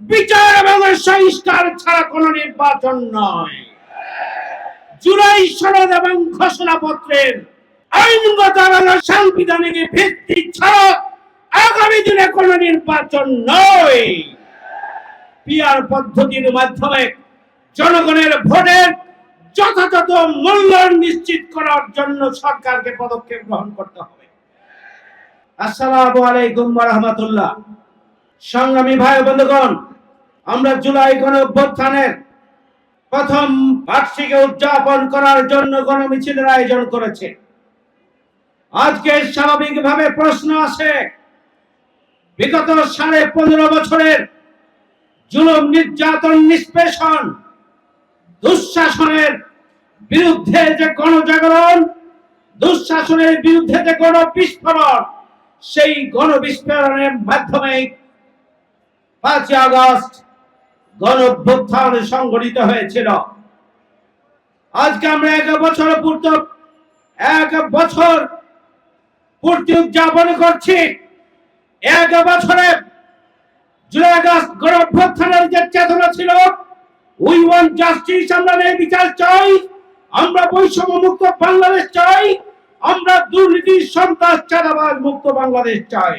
বিচার এবং সংস্কার ছাড়া কোন নির্বাচন নয়। জুলাই সনদ এবং ঘোষণাপত্রের আইনগত এবং সাংবিধানিক ভিত্তি ছাড়া আগামী দিনে কোন নির্বাচন নয়। পিয়ার পদ্ধতির মাধ্যমে জনগণের ভোটের যথাযথ মূল্যায়ন নিশ্চিত করার জন্য সরকারকে পদক্ষেপ গ্রহণ করতে হবে। আসসালামু আলাইকুম রাহমাতুল্লাহ। সংগ্রামী ভাই বন্ধুগণ, আমরা জুলাই গণ অভ্যুত্থানের প্রথম বার্ষিকী উদযাপন করার জন্য গণমিছিলের আয়োজন করেছে। আজকে স্বাভাবিকভাবে প্রশ্ন আসে, বিগত সাড়ে পনেরো বছরের জুলুম নির্যাতন নিষ্পেষণ, দুঃশাসনের বিরুদ্ধে যে গণজাগরণ, দুঃশাসনের বিরুদ্ধে যে গণ বিস্ফোরণ সেই গণ বিস্ফোরণের মাধ্যমে পাঁচই আগস্ট গণ অভ্যুত্থান সংগঠিত হয়েছিল। আজকে আমরা এক বছর পূর্ত, এক বছর পূর্তি উদযাপন করছি। এক বছরে জুলাই আগস্ট গণ অভ্যুত্থানের যে চেতনা ছিল উই ওয়ান্ট জাস্টিস আমরা ন্যায় বিচার চাই, আমরা বৈষম্য মুক্ত বাংলাদেশ চাই, আমরা দুর্নীতি, সন্ত্রাস, চাঁদাবাজ মুক্ত বাংলাদেশ চাই।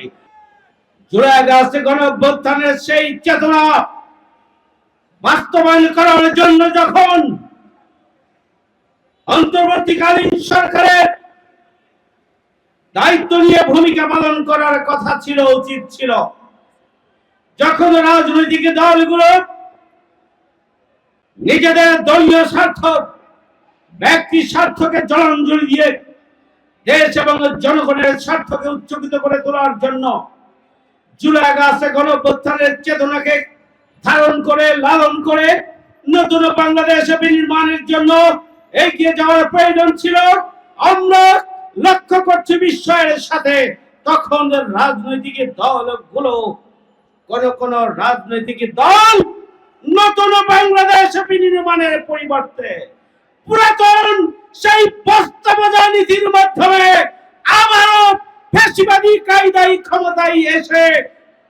জুলাই আগস্টে গণ অভ্যুত্থানের সেই চেতনা বাস্তবায়ন করার জন্য যখন অন্তর্বর্তীকালীন সরকারের দায়িত্ব নিয়ে ভূমিকা পালন করার কথা ছিল, উচিত ছিল। যখন রাজনৈতিক দলগুলো নিজেদের দলীয় স্বার্থ, ব্যক্তি স্বার্থকে জলাঞ্জলি দিয়ে দেশ এবং জনগণের স্বার্থকে উচ্চকিত করে তোলার জন্য জুলাই আগস্টে গণঅভ্যুত্থানের চেতনাকে ধারণ করে, লালন করে নতুন বাংলাদেশ বিনির্মাণের জন্য এগিয়ে যাওয়ার প্রয়োজন ছিল। আমরা লক্ষ্য করছি বিশ্বের সাথে তখন রাজনৈতিক দলগুলো, কোন কোন রাজনৈতিক দল নতুন বাংলাদেশ বিনির্মাণের পরিবর্তে পুরাতন সেই বস্তাবজা নীতির মাধ্যমে আবারও ফ্যাসিবাদী কায়দায় ক্ষমতায় এসে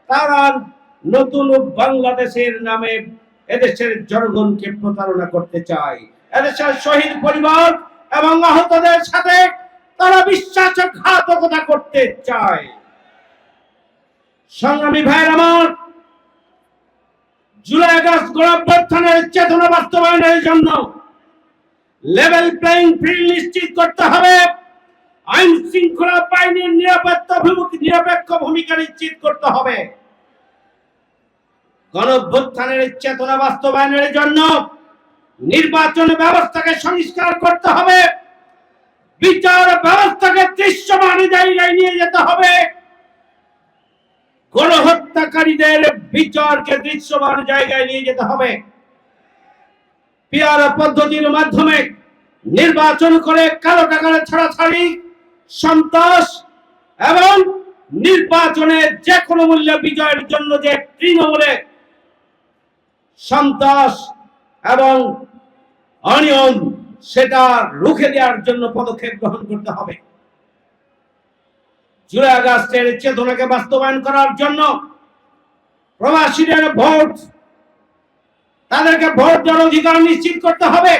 তারা নতুন বাংলাদেশের নামে এদেশের জনগণকে প্রতারণা করতে চায়। এদেশের শহীদ পরিবার এবং আহতদের সাথে তারা বিশ্বাসঘাতকতা করতে চায়। সংগ্রামী ভাইয়ের আমার, জুলাই আগস্ট গণঅভ্যুত্থানের চেতনা বাস্তবায়নের জন্য লেভেল প্লেইং ফিল্ড নিশ্চিত করতে হবে। আইন শৃঙ্খলা বাহিনীর নিরাপত্তা নিরপেক্ষ ভূমিকা নিশ্চিত করতে হবে। গণঅভ্যুত্থানের চেতনা বাস্তবায়নের জন্য নির্বাচন ব্যবস্থাকে সংস্কার করতে হবে। বিচার ব্যবস্থাকে দৃশ্যমান জায়গায় নিয়ে যেতে হবে। গণহত্যাকারীদের বিচারকে দৃশ্যমান জায়গায় নিয়ে যেতে হবে। পিয়ার পদ্ধতির মাধ্যমে নির্বাচন করে কালো টাকার ছাড়াছাড়ি সন্ত্রাস এবং নির্বাচনে যে কোনো মূল্যে বিজয়ের জন্য যে তৃণমূলে সন্ত্রাস এবং অনিয়ম, সেটা রুখে দেওয়ার জন্য পদক্ষেপ গ্রহণ করতে হবে। জুলাই আগস্টের চেতনাকে বাস্তবায়ন করার জন্য প্রবাসীদের ভোট, তাদেরকে ভোট দেওয়ার অধিকার নিশ্চিত করতে হবে।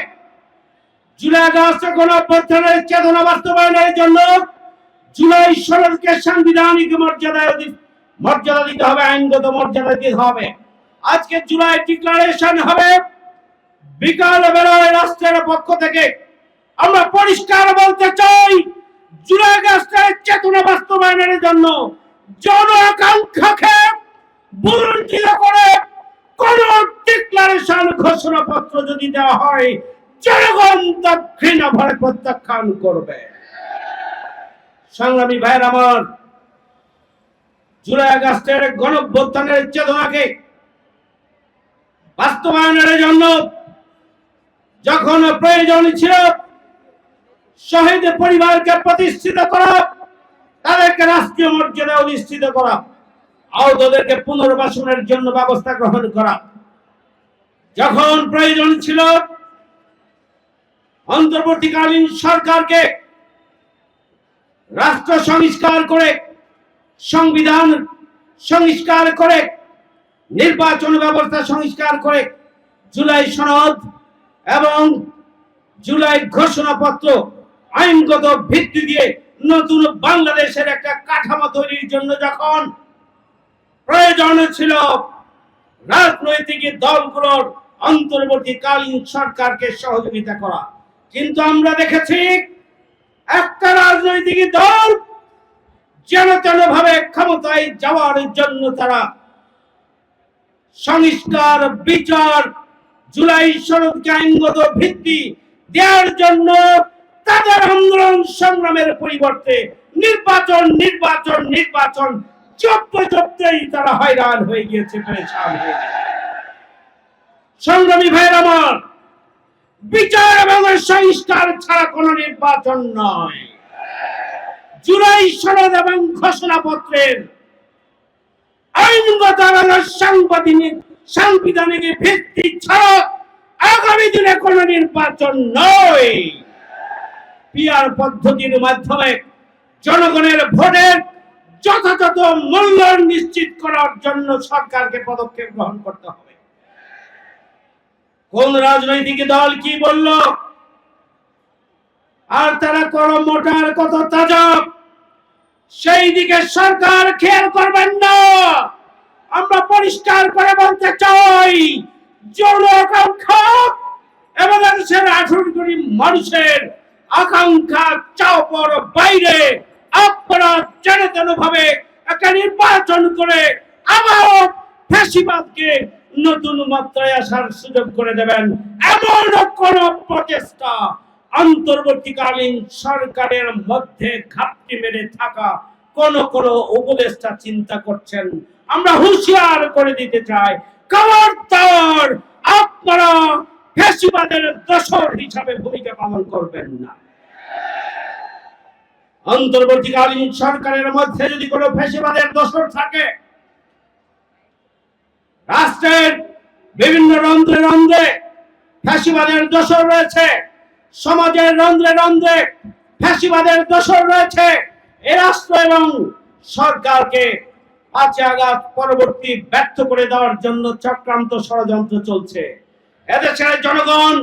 জুলাই আগস্ট বাস্তবায়নের জন্য জুলাই মর্যাদা দিতে হবে, আইনগত মর্যাদা দিতে হবে। আজকে জুলাই হবে রাষ্ট্রের পক্ষ থেকে। আমরা পরিষ্কার বলতে চাই, জুলাই আগস্টের চেতনা বাস্তবায়নের জন্য জন আকাঙ্ক্ষাকে করে কোন ডিক্লারেশন ঘোষণাপত্র যদি দেওয়া হয় জনগণ তা ঘৃণা ভরে প্রত্যাখ্যান করবে। সংগ্রামী ভাইয়ের আমার, জুলাই আগস্টের গণভ্যুত্থানের চেতনাকে বাস্তবায়নের জন্য যখন প্রয়োজন ছিল, শহীদ পরিবারকে প্রতিষ্ঠিত করা, তাদেরকে রাষ্ট্রীয় মর্যাদা অধিষ্ঠিত করা, আহতদেরকে পুনর্বাসনের জন্য ব্যবস্থা গ্রহণ করা, যখন প্রয়োজন ছিল অন্তর্বর্তীকালীন সরকারকে রাষ্ট্র সংস্কার করে, সংবিধান সংস্কার করে, নির্বাচন ব্যবস্থা সংস্কার করে জুলাই সনদ এবং জুলাই ঘোষণাপত্র আইনগত ভিত্তি দিয়ে নতুন বাংলাদেশের একটা কাঠামো তৈরির জন্য যখন প্রয়োজন ছিল, রাজনৈতিক দলগুলোর অন্তর্বর্তীকালীন সরকারকে সহযোগিতা করা। কিন্তু আমরা দেখেছি একটা রাজনৈতিক দল যেন তেন ভাবে ক্ষমতায় যাওয়ার জন্য তারা সংস্কার, বিচার, জুলাই সনদকে আইনগত ভিত্তি দেওয়ার জন্য তাদের আন্দোলন সংগ্রামের পরিবর্তে নির্বাচন নির্বাচন নির্বাচন চপতে চপতেই তারা হয়রান হয়ে গিয়েছে। সংগ্রামী ভাইয়ের আমার বিচার এবং সংস্কার ছাড়া কোন নির্বাচন নয়। জুলাই সনদ এবং ঘোষণাপত্রের আইনগত এবং সাংবিধানিক সাংবিধানিক ভিত্তি ছাড়া আগামী দিনে কোন নির্বাচন নয়। পিয়ার পদ্ধতির মাধ্যমে জনগণের ভোটের যথাযথ মূল্যায়ন নিশ্চিত করার জন্য সরকারকে পদক্ষেপ গ্রহণ করতে হবে। কোন রাজনৈতিক দল কি বলল? আর তারা কত মোটার কত তাজা সেই দিকে সরকার খেয়াল করবেন না। আমরা পরিষ্কার করে বলতে চাই জন আকাঙ্ক্ষা এবং মানুষের আকাঙ্ক্ষা চাপর বাইরে, আপনারা যেন তেন ভাবে একটা নির্বাচন করে আবার ফ্যাসিবাদকে নতুন মাত্রায় আসার সুযোগ করে দেবেন। এমন কোন প্রচেষ্টা অন্তর্বর্তীকালীন সরকারের মধ্যে ঘাপটি মেরে থাকা কোন কোন উপদেষ্টা চিন্তা করছেন। আমরা হুঁশিয়ার করে দিতে চাই খবরদার আপনারা ফ্যাসিবাদের দশর হিসাবে ভূমিকা পালন করবেন না। অন্তর্বর্তীকালীন সরকারের মধ্যে যদি কোনো ফ্যাসিবাদের দশর থাকে রাষ্ট্রের বিভিন্ন রন্ধ্রে রন্ধ্রে ফ্যাসিবাদের দোষর রয়েছে, সমাজের রন্ধ্রে রন্ধ্রে ফ্যাসিবাদের দোষর রয়েছে। এ রাষ্ট্র এবং সরকারকে পাঁচই আঘাত পরবর্তী ব্যর্থ করে দেওয়ার জন্য চক্রান্ত ষড়যন্ত্র চলছে। এদেশের জনগণ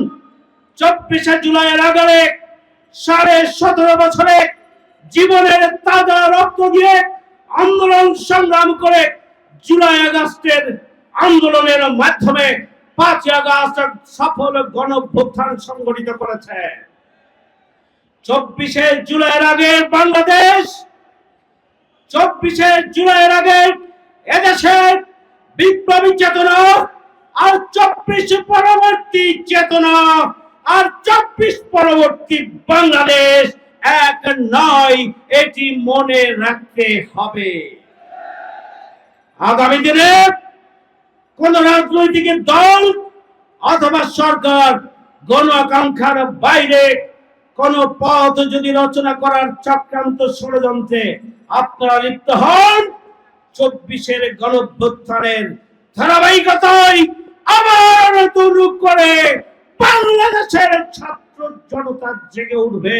চব্বিশে জুলাইয়ের আগে সাড়ে সতেরো বছরে জীবনের তাজা রক্ত দিয়ে আন্দোলন সংগ্রাম করে জুলাই আগস্টের আন্দোলনের মাধ্যমে পাঁচ আগস্ট সফল গণভ্যুত্থান সংগঠিত করেছে। চব্বিশে জুলাইয়ের আগে বাংলাদেশ, চব্বিশে জুলাইয়ের আগে এদেশের বিপ্লবী চেতনা আর চব্বিশ পরবর্তী চেতনা আর চব্বিশ পরবর্তী বাংলাদেশ এক নয়, এটি মনে রাখতে হবে। আগামী দিনে কোন রাজনৈতিক দল অথবা সরকার গণ আকাঙ্ক্ষার বাইরে কোন পথ যদি রচনা করার চক্রান্ত ষড়যন্ত্রে আপনারা লিপ্ত হন, চব্বিশের গণভ্যুত্থানের ধারাবাহিকতায় আবার নতুন রূপ করে বাংলাদেশের ছাত্র জনতা জেগে উঠবে।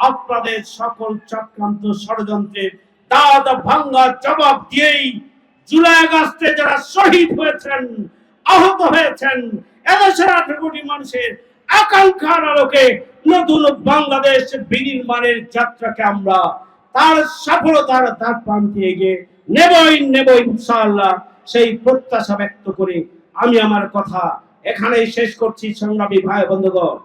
আপনাদের সকল চক্রান্ত ষড়যন্ত্রের দাঁত ভাঙ্গা জবাব দিয়েই জুলাই আগস্টে যারা শহীদ হয়েছেন, আহত হয়েছেন, এদেশের আঠারো কোটি মানুষের আকাঙ্ক্ষার আলোকে নতুন বাংলাদেশ বিনির্মাণের যাত্রাকে আমরা তার সফলতার তার প্রান্তে এগিয়ে নেবই নেব ইনশাআল্লাহ সেই প্রত্যাশা ব্যক্ত করে আমি আমার কথা এখানেই শেষ করছি, সংগ্রামী ভাই বন্ধুগণ।